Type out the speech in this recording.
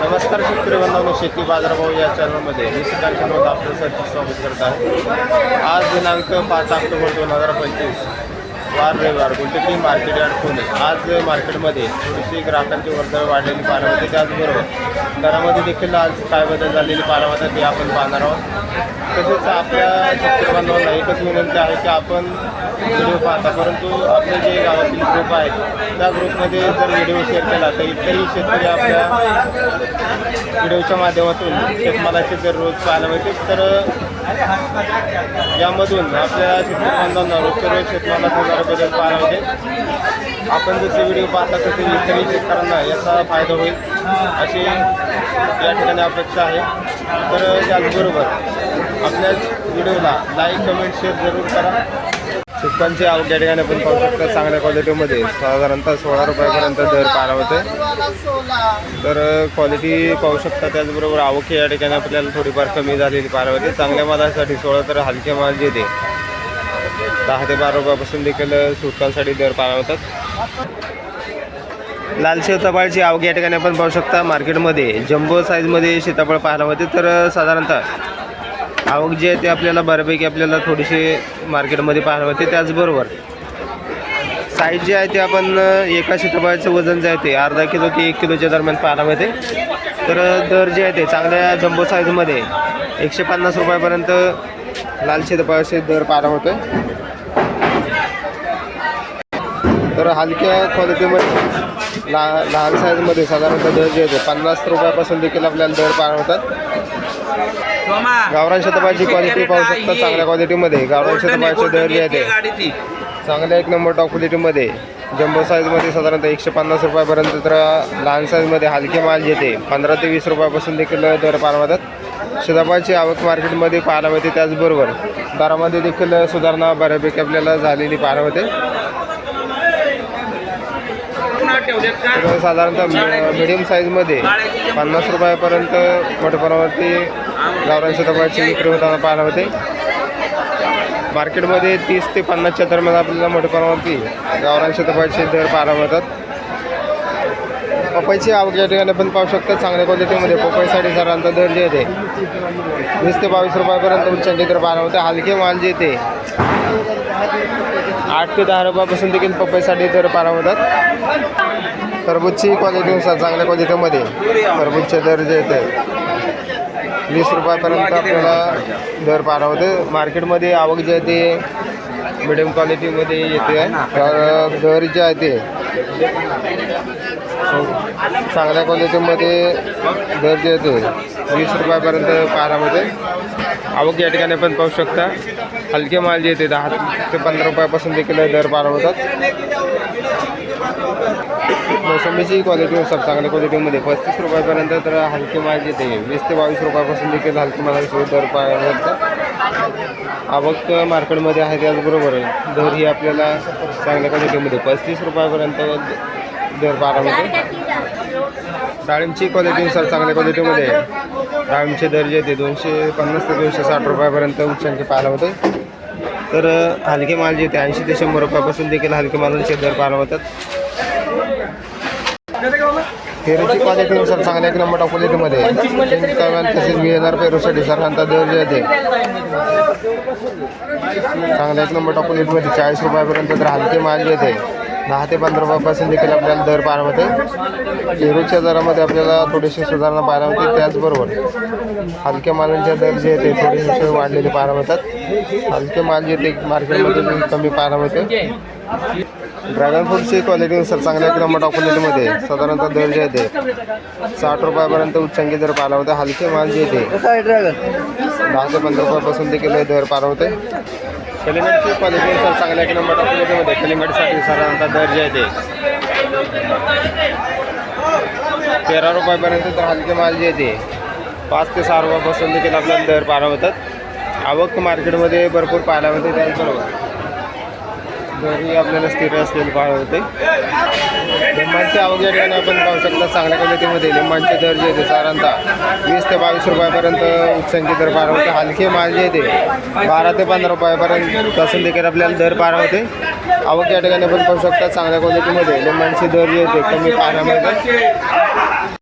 नमस्कार शेतकरी बंधवांनो शेती बाजारभाव या चॅनलमध्ये मी सिद्धांत विनोद आपलं स्वागत करत आहे. आज दिनांक पाच ऑक्टोबर दोन हजार पंचवीस. वार रविवार गुंटकी मार्केट अडकून आज मार्केटमध्ये थोडीशी ग्राहकांची वर्दळ वाढलेली पाहण्यात होते त्याचबरोबर दरामध्ये देखील आज काय बदल झालेली पाहण्यात होते ते आपण पाहणार आहोत. तसेच आपल्या शेतकरी बांधवांना एकच विनंती आहे की आपण व्हिडिओ पाहता. परंतु आपले जे गावातील ग्रुप आहेत त्या ग्रुपमध्ये जर व्हिडिओ शेअर केला तर इतरही शेतकरी आपल्या व्हिडिओच्या माध्यमातून शेतमालाचे जर रोज पाहायला मिळते. तर यामधून आपल्या शेतकरी बांधवांना रोजच्या रोज शेतमालात होणारे बदल पाहायला आपण जसे व्हिडिओ पाहता तसे इतरही शेतकऱ्यांना याचा फायदा होईल अशी या ठिकाणी अपेक्षा आहे. तर त्याचबरोबर आपल्या व्हिडिओला लाईक कमेंट शेअर जरूर करा. सुकांची आवक या ठिकाणी आपण पाहू शकता चांगल्या क्वालिटीमध्ये. साधारणतः सोळा रुपयापर्यंत दर पाहायला होते तर क्वालिटी पाहू शकता त्याचबरोबर आवक या ठिकाणी आपल्याला थोडीफार कमी झालेली पाहायला होते चांगल्या मालासाठी सोळा तर हलके माल जे ते. दहा ते बारा रुपयापासून देखील सुटकांसाठी दर पाहायला होतात लाल सीताफळाची आवक या ठिकाणी आपण पाहू शकता. मार्केटमध्ये जम्बो साईजमध्ये सीताफळ पाहायला होते तर साधारणतः आवक जी आहे ते आपल्याला बऱ्यापैकी आपल्याला थोडीशी मार्केटमध्ये पाहायला होते त्याचबरोबर साईज जे आहे ते आपण एका सीताफळाचं वजन जे आहे ते अर्धा किलो ते एक किलोच्या दरम्यान पाहायला मिळते. तर दर जे आहे ते चांगल्या जम्बो साईजमध्ये एकशे पन्नास रुपयापर्यंत लाल सीताफळाचे दर पाहायला होते तर हलक्या क्वालिटीमध्ये ला लहान साईजमध्ये साधारणतः दर जे आहे ते पन्नास रुपयापासून देखील आपल्याला दर पाहायला होतात गावरान शतपाची क्वालिटी पाहू शकता चांगल्या क्वालिटीमध्ये गावरान शतपाचे दर जे आहे ते. चांगल्या एक नंबर टॉप क्वालिटीमध्ये जम्बो साईजमध्ये साधारणतः एकशे पन्नास रुपयापर्यंत तर लहान साईजमध्ये हलके माल येते. पंधरा ते वीस रुपयापासून देखील दर पारवतात सीताफळाची आवक मार्केटमध्ये पाहायला मिळते त्याचबरोबर. दरामध्ये देखील सुधारणा बऱ्यापैकी आपल्याला झालेली पाहायला मिळते. साधारणतः मिडियम साईजमध्ये पन्नास रुपयापर्यंत मोठ्या प्रमाणावरती गावरान सीताफळाची विक्री होताना पाहायला मिळते. मार्केटमध्ये तीस ते पन्नासच्या दरम्यान आपल्याला मोठ्या प्रमाणावरती गावरान सीताफळाचे दर पाहायला मिळतात. पपईची आवक या ठिकाणी आपण पाहू शकता चांगल्या क्वालिटीमध्ये पपईसाठी साधारणतः दर जे आहे ते वीस ते बावीस रुपयापर्यंत उच्चांकी दर पाहायला मिळते. हलके माल जे ते आठ ते दहा रुपयापासून देखील पपईसाठी दर पारा होतात. टरबूजची क्वालिटीनुसार चांगल्या क्वालिटीमध्ये टरबूजचे दर जे आहेत वीस रुपयापर्यंत आपल्याला दर पारा होते मार्केटमध्ये आवक जे आहे ते मिडियम क्वालिटीमध्ये येते. आहे तर दर जे आहे ते चांगल्या क्वालिटीमध्ये दर जे आहे ते वीस रुपयापर्यंत पारामध्ये. आवक या ठिकाणी पण पाहू शकता. हलके माल जे येते दहा ते पंधरा रुपयापासून देखील दर पारा होतात. मोसंबीची क्वालिटीनुसार चांगल्या क्वालिटीमध्ये पस्तीस रुपयापर्यंत तर हलके माल येते. वीस ते बावीस रुपयापासून देखील हलके मालाचे दर पाहायला मिळतात आवक मार्केटमध्ये आहे त्याचबरोबर दर ही आपल्याला चांगल्या क्वालिटीमध्ये पस्तीस रुपयापर्यंत दर बारामध्ये. मिळते डाळिंबची क्वालिटीनुसार चांगल्या क्वालिटीमध्ये डाळिंबचे दर जे ते दोनशे पन्नास ते दोनशे साठ रुपयापर्यंत उच्चांकी पाहायला होते. तर हलके माल जे ते ऐंशी ते शंभर रुपयापासून देखील हलके मालांचे दर पाहायला होतात. पेरूची क्वालिटीनुसार चांगल्या एक नंबर क्वालिटीमध्ये तसेच व्ही एन आर पेरूसाठी सर्वांचा दर जे आहे चांगल्या एक नंबर टॉप क्वालिटीमध्ये चाळीस रुपयापर्यंत तर हलके माल जे आहे दहा ते पंधरा रुपयापासून देखील आपल्याला दर पाहायला मिळते. पेरूच्या दरामध्ये आपल्याला थोडीशी सुधारणा पाहायला मिळते त्याचबरोबर हलक्या मालांचे दर जे आहे ते थोडेसे वाढलेले पाहायला मिळतात. हलके माल जे ते मार्केटमध्ये कमी पाहायला मिळते. ड्रॅगन फ्रूटची क्वालिटीनुसार चांगल्या टॉप क्वालिटीमध्ये साधारणतः दर जे आहे ते साठ रुपयापर्यंत उच्चांकी दर पाहायला होते हलके माल जे आहे ते दहा ते पंधरा रुपयापासून देखील दर पाहायला होते कलिंगडची सर चांगल्या एक नंबर टॉप कलिंगडसाठी साधारणतः दर्जा येते तेरा रुपयापर्यंत तर हलके माल जे येते पाच ते सहा रुपयापासून देखील आपल्याला दर पाहायला होतात आवक मार्केटमध्ये भरपूर पाहायला मिळते त्याचबरोबर दरही आपल्याला स्थिर असलेली पाहायला होते लिंबांची आवक ठिकाणी आपण पाहू शकता चांगल्या क्वालिटीमध्ये लिंबांचे दर जे ते साधारणतः वीस ते बावीस रुपयापर्यंत उच्चांचे दर पार होते. हलके माल जे ते बारा ते पंधरा रुपयापर्यंत पासून देखील आपल्याला दर पार होते. आवक या ठिकाणी आपण पाहू शकता चांगल्या क्वालिटीमध्ये लिंबांचे दर जे ते कमी पाण्यामध्ये